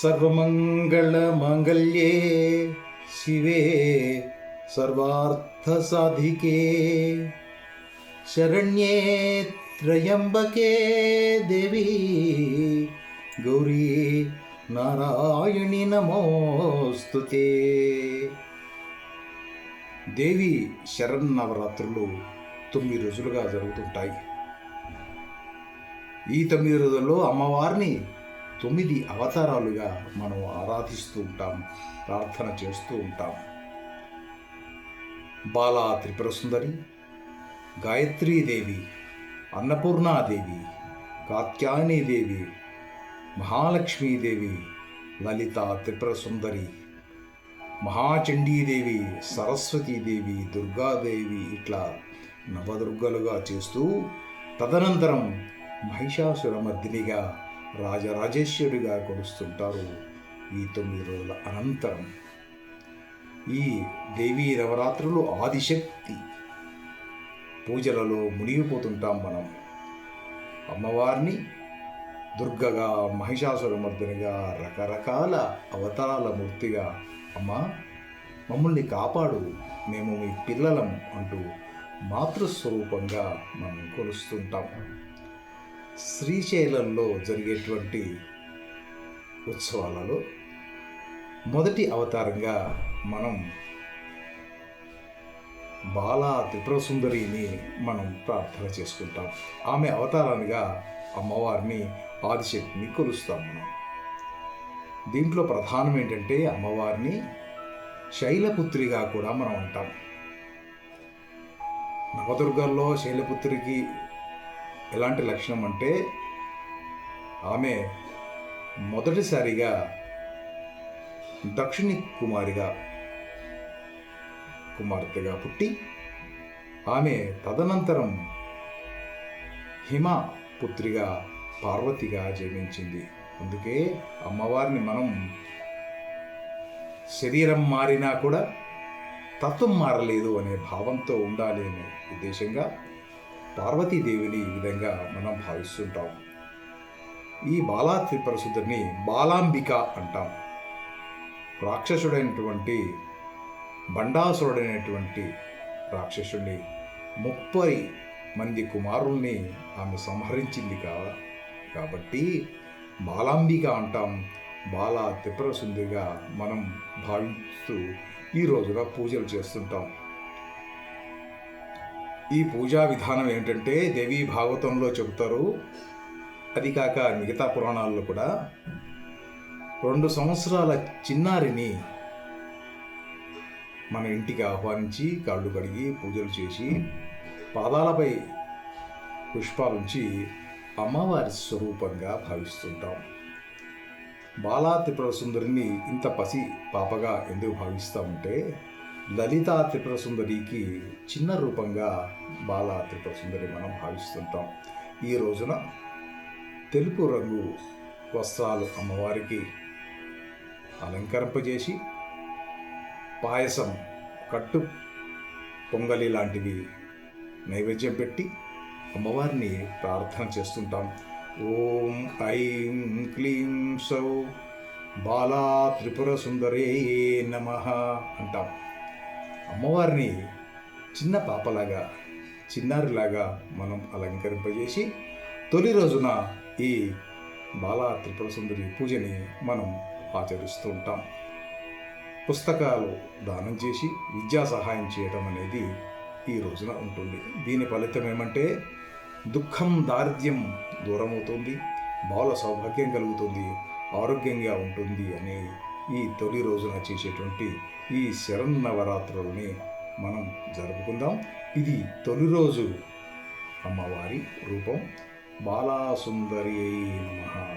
सर्वमङ्गलमाङ्गल्ये शिवे सर्वार्थसाधिके शरण्ये त्र्यम्बके देवी गौरी నారాయణి నమోస్తుతే దేవి శరన్నవరాత్రులు తొమ్మిది రోజులుగా జరుగుతుంటాయి ఈ తొమ్మిది రోజుల్లో అమ్మవారిని తొమ్మిది అవతారాలుగా మనం ఆరాధిస్తూ ఉంటాం ప్రార్థన చేస్తూ ఉంటాం. బాలా త్రిపుర సుందరి గాయత్రీదేవి అన్నపూర్ణాదేవి కాత్యాయనీదేవి మహాలక్ష్మీదేవి లలిత త్రిపుర సుందరి మహాచండీదేవి సరస్వతీదేవి దుర్గాదేవి ఇట్లా నవదుర్గలుగా చేస్తూ తదనంతరం మహిషాసురమర్దినిగా రాజరాజేశ్వరుడిగా కొలుస్తుంటారు ఈ తొమ్మిది రోజుల అనంతరం. ఈ దేవీ నవరాత్రులు ఆదిశక్తి. పూజలలో మునిగిపోతుంటాం మనం. అమ్మవారిని దుర్గగా మహిషాసురమర్దినిగా రకరకాల అవతారాల మూర్తిగా అమ్మ మమ్మల్ని కాపాడు. మేము మీ పిల్లలం అంటూ మాతృస్వరూపంగా మనం కొలుస్తుంటాం. శ్రీశైలంలో జరిగేటువంటి ఉత్సవాలలో మొదటి అవతారంగా మనం బాలా త్రిపుర సుందరిని మనం ప్రార్థన చేసుకుంటాం. ఆమె అవతారానిగా అమ్మవారిని ఆదిశక్తిని కొలుస్తాం మనం. దీంట్లో ప్రధానం ఏంటంటే అమ్మవారిని శైలపుత్రిగా కూడా మనం అంటాం. నవదుర్గల్లో శైలపుత్రికి ఎలాంటి లక్షణం అంటే ఆమె మొదటిసారిగా దక్షిణి కుమారిగా కుమార్తెగా పుట్టి ఆమె తదనంతరం హిమ పుత్రిగా పార్వతిగా జన్మించింది. అందుకే అమ్మవారిని మనం శరీరం మారినా కూడా తత్వం మారలేదు అనే భావంతో ఉండాలి అనే ఉద్దేశంగా పార్వతీదేవిని ఈ విధంగా మనం భావిస్తుంటాం. ఈ బాలా త్రిపురసుద్ధుడిని బాలాంబిక అంటాం. రాక్షసుడైనటువంటి బండాసురుడైనటువంటి రాక్షసుడిని ముప్పై మంది కుమారుల్ని ఆమె సంహరించింది కా కాబట్టి బాలాంబిక అంటాం. బాలా త్రిపుర సుందరిగా మనం భావిస్తూ ఈ రోజున పూజలు చేస్తుంటాం. ఈ పూజా విధానం ఏంటంటే దేవీ భాగవతంలో చెబుతారు. అది కాక మిగతా పురాణాల్లో కూడా. రెండు సంవత్సరాల చిన్నారిని మన ఇంటికి ఆహ్వానించి కాళ్ళు కడిగి పూజలు చేసి పాదాలపై పుష్పాలుంచి అమ్మవారి స్వరూపంగా భావిస్తుంటాం. బాలా త్రిపుర సుందరిని ఇంత పసి పాపగా ఎందుకు భావిస్తామంటే లలితా త్రిపుర సుందరికి చిన్న రూపంగా బాలా త్రిపుర సుందరి మనం భావిస్తుంటాం. ఈ రోజున తెలుపు రంగు వస్త్రాలు అమ్మవారికి అలంకరింపజేసి పాయసం కట్టు పొంగలి లాంటివి నైవేద్యం పెట్టి అమ్మవారిని ప్రార్థన చేస్తుంటాం. ఓం ఐం క్లీం సౌ బాలా త్రిపుర సుందరే నమ అంటాం. అమ్మవారిని చిన్న పాపలాగా చిన్నారిలాగా మనం అలంకరింపజేసి తొలి రోజున ఈ బాలా త్రిపుర సుందరి పూజని మనం ఆచరిస్తూ ఉంటాం పుస్తకాలు దానం చేసి విద్యా సహాయం చేయడం అనేది ఈ రోజున ఉంటుంది. దీని ఫలితం ఏమంటే దుఃఖం దారిద్ర్యం దూరమవుతుంది బాల సౌభాగ్యం కలుగుతుంది ఆరోగ్యంగా ఉంటుంది అని ఈ తొలి రోజున చేసేటువంటి ఈ శరన్నవరాత్రుల్ని మనం జరుపుకుందాం. ఇది తొలి రోజు అమ్మవారి రూపం. బాలాసుందరి నమ.